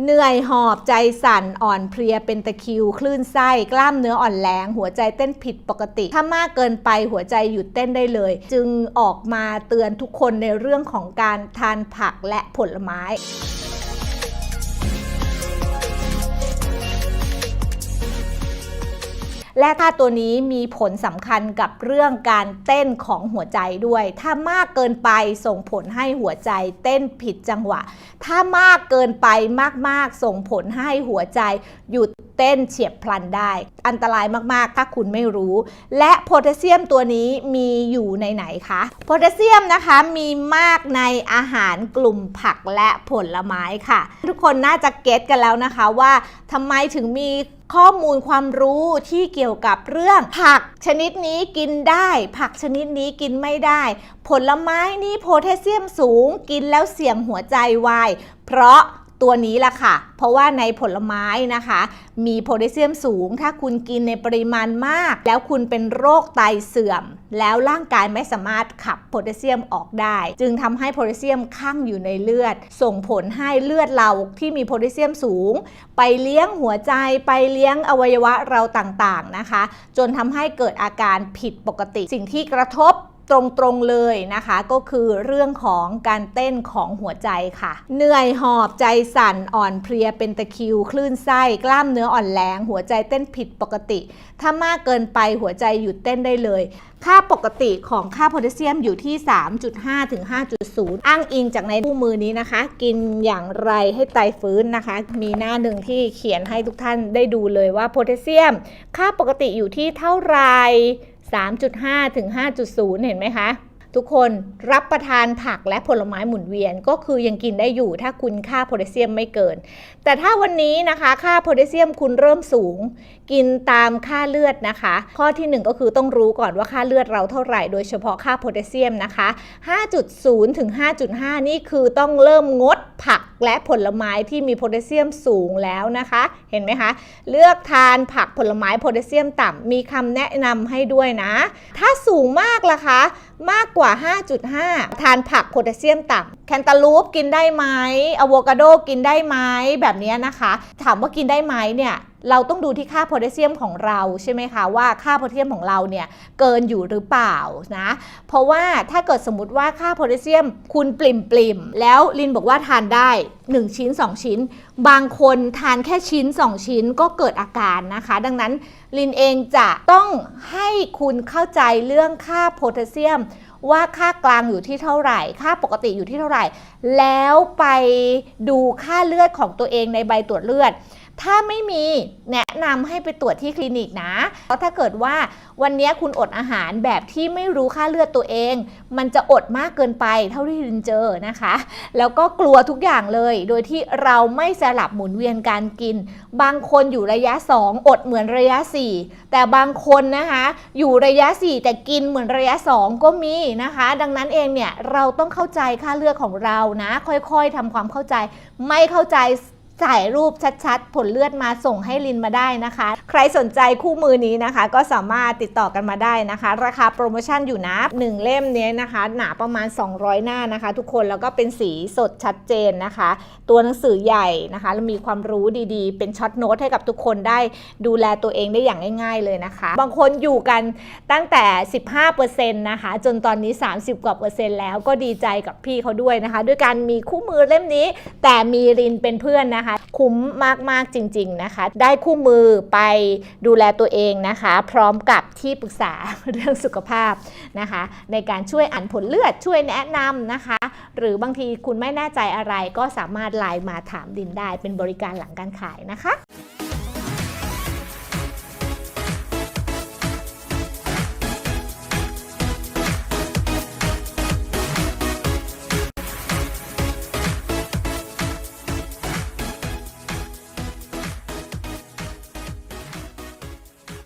เหนื่อยหอบใจสั่นอ่อนเพลียเป็นตะคิว คลื่นไส้กล้ามเนื้ออ่อนแรง หัวใจเต้นผิดปกติ ถ้ามากเกินไปหัวใจหยุดเต้นได้เลย จึงออกมาเตือนทุกคนในเรื่องของการทานผักและผลไม้ และค่าตัวนี้มีผลสำคัญกับเรื่องการเต้นของหัวใจด้วย ถ้ามากเกินไปส่งผลให้หัวใจเต้นผิดจังหวะ ถ้ามากเกินไปมากๆ ส่งผลให้หัวใจหยุดเต้นเฉียบพลันได้ อันตรายมากๆ ถ้าคุณไม่รู้ และโพแทสเซียมตัวนี้มีอยู่ในไหนคะโพแทสเซียมนะคะมีมากในอาหารกลุ่มผักและผลไม้ค่ะ ทุกคนน่าจะเก็ตกันแล้วนะคะว่าทำไมถึงมี ข้อมูลความรู้ที่เกี่ยวกับเรื่อง ผักชนิดนี้กินได้ ผักชนิดนี้กินไม่ได้ ผลไม้นี้โพแทสเซียมสูง กินแล้วเสี่ยงหัวใจวายเพราะ ตัวนี้ล่ะค่ะ เพราะว่าในผลไม้นะคะ มีโพแทสเซียมสูง ถ้าคุณกินในปริมาณมาก แล้วคุณเป็นโรคไตเสื่อม แล้วร่างกายไม่สามารถขับโพแทสเซียมออกได้ จึงทำให้โพแทสเซียมข้างอยู่ในเลือด ส่งผลให้เลือดเราที่มีโพแทสเซียมสูง ไปเลี้ยงหัวใจไปเลี้ยงอวัยวะเราต่างๆนะคะ จนทำให้เกิดอาการผิดปกติ สิ่งที่กระทบ ตรงๆเลยนะคะ ก็คือเรื่องของการเต้นของหัวใจค่ะ เหนื่อยหอบใจสั่นอ่อนเพลียเป็นตะคิว คลื่นไส้กล้ามเนื้ออ่อนแรงหัวใจเต้นผิดปกติ ถ้ามากเกินไปหัวใจหยุดเต้นได้เลย ค่าปกติของค่าโพแทสเซียมอยู่ที่ 3.5 ถึง 5.0 อ้างอิงจากในคู่มือนี้นะคะ กินอย่างไรให้ไตฟื้นนะคะ มีหน้าหนึ่งที่เขียนให้ทุกท่านได้ดูเลยว่าโพแทสเซียม ค่าปกติอยู่ที่เท่าไหร่ 3.5 ถึง 5.0 เห็นไหมคะ ทุกคนรับประทานผักและผลไม้หมุนเวียนก็คือยังกินได้อยู่ถ้าคุณค่าโพแทสเซียมไม่เกิน แต่ถ้าวันนี้นะคะค่าโพแทสเซียมคุณเริ่มสูง กินตามค่าเลือดนะคะ ข้อที่ 1 ก็คือต้องรู้ก่อนว่าค่าเลือดเราเท่าไหร่โดยเฉพาะค่าโพแทสเซียมนะคะ 5.0 ถึง 5.5 นี่คือต้องเริ่มงดผัก และผลไม้ที่มีโพแทสเซียมสูงแล้วนะคะ เห็นไหมคะ เลือกทานผักผลไม้โพแทสเซียมต่ำมีคำแนะนำให้ด้วยนะ ถ้าสูงมากล่ะคะ มากกว่า 5.5 ทานผักโพแทสเซียมต่ำ นตาลูปกินได้ไหมอะโวคาโดกินได้ไหมแบบนี้นะคะ ถามว่ากินได้ไหมเนี่ยเราต้องดูที่ค่าโพแทสเซียมของเราใช่ไหมคะว่าค่าโพแทสเซียมของเราเนี่ยเกินอยู่หรือเปล่านะเพราะว่าถ้าเกิดสมมติว่าค่าโพแทสเซียมคุณปริ่มปริมแล้วลินบอกว่าทานได้ 1 ชิ้น 2 ชิ้น บางคนทานแค่ชิ้น 2 ชิ้นก็เกิดอาการนะคะ ดังนั้นลินเองจะต้องให้คุณเข้าใจเรื่องค่าโพแทสเซียม ว่าค่ากลางอยู่ที่เท่าไหร่ ค่าปกติอยู่ที่เท่าไหร่ แล้วไปดูค่าเลือดของตัวเองในใบตรวจเลือดถ้าไม่มีแนะนำให้ไปตรวจที่คลินิกนะ เพราะถ้าเกิดว่าวันนี้คุณอดอาหารแบบที่ไม่รู้ค่าเลือดตัวเอง มันจะอดมากเกินไปเท่าที่ลินเจอนะคะ แล้วก็กลัวทุกอย่างเลย โดยที่เราไม่สลับหมุนเวียนการกิน บางคนอยู่ระยะ 2 อดเหมือนระยะ 4 แต่บางคนนะคะอยู่ระยะ 4 แต่กินเหมือนระยะ 2 ก็มีนะคะ ดังนั้นเองเนี่ยเราต้องเข้าใจค่าเลือดของเรานะ ค่อยๆทำความเข้าใจไม่เข้าใจ ถ่ายรูปชัดๆ ผลเลือดมาส่งให้ลินมาได้นะคะ ใครสนใจคู่มือนี้นะคะ ก็สามารถติดต่อกันมาได้นะคะ ราคาโปรโมชั่นอยู่นะ 1 เล่มเนี้ยนะคะ หนาประมาณ 200 หน้านะคะ ทุกคนแล้วก็เป็นสีสดชัดเจนนะคะ ตัวหนังสือใหญ่นะคะแล้วมีความรู้ดีๆ เป็นช็อตโน้ตให้กับทุกคนได้ดูแลตัวเองได้อย่างง่าย ๆเลยนะคะ บางคนอยู่กันตั้งแต่ 15%นะคะ จนตอนนี้ 30 กว่าเปอร์เซ็นต์แล้วก็ดีใจกับพี่เขาด้วยนะคะ ด้วยการมีคู่มือเล่มนี้ แต่มีรินเป็นเพื่อนนะคะคุ้มมากๆจริง ๆนะคะ ได้คู่มือไปดูแลตัวเองนะคะ พร้อมกับที่ปรึกษาเรื่องสุขภาพนะคะ ในการช่วยอ่านผลเลือดช่วยแนะนำนะคะ หรือบางทีคุณไม่แน่ใจอะไรก็สามารถไลน์มาถามดินได้เป็นบริการหลังการขายนะคะ